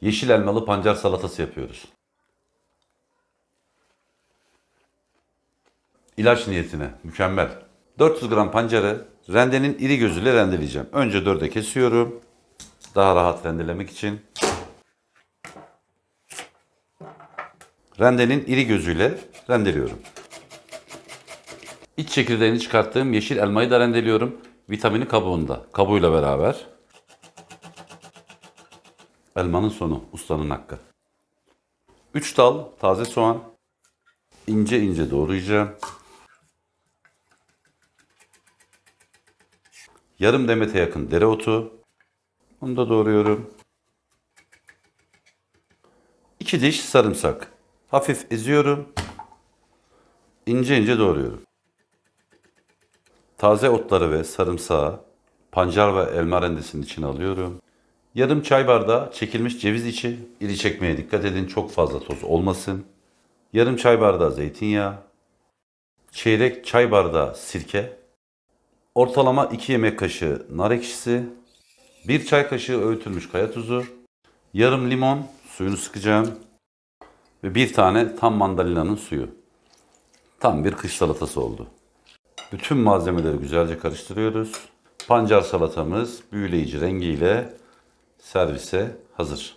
Yeşil elmalı pancar salatası yapıyoruz. İlaç niyetine mükemmel. 400 gram pancarı rendenin iri gözüyle rendeleyeceğim. Önce dörde kesiyorum. Daha rahat rendelemek için. Rendenin iri gözüyle rendeliyorum. İç çekirdeğini çıkarttığım yeşil elmayı da rendeliyorum. Vitamini kabuğunda. Kabuğuyla beraber. Elmanın sonu, ustanın hakkı. 3 dal taze soğan. ince ince doğrayacağım. Yarım demete yakın dereotu. Onu da doğruyorum. 2 diş sarımsak. Hafif eziyorum. İnce ince doğruyorum. Taze otları ve sarımsağı pancar ve elma rendesinin içine alıyorum. Yarım çay bardağı çekilmiş ceviz içi. İri çekmeye dikkat edin çok fazla toz olmasın. Yarım çay bardağı zeytinyağı. Çeyrek çay bardağı sirke. Ortalama 2 yemek kaşığı nar ekşisi. 1 çay kaşığı öğütülmüş kaya tuzu. Yarım limon suyunu sıkacağım. Ve bir tane tam mandalinanın suyu. Tam bir kış salatası oldu. Bütün malzemeleri güzelce karıştırıyoruz. Pancar salatamız büyüleyici rengiyle servise hazır.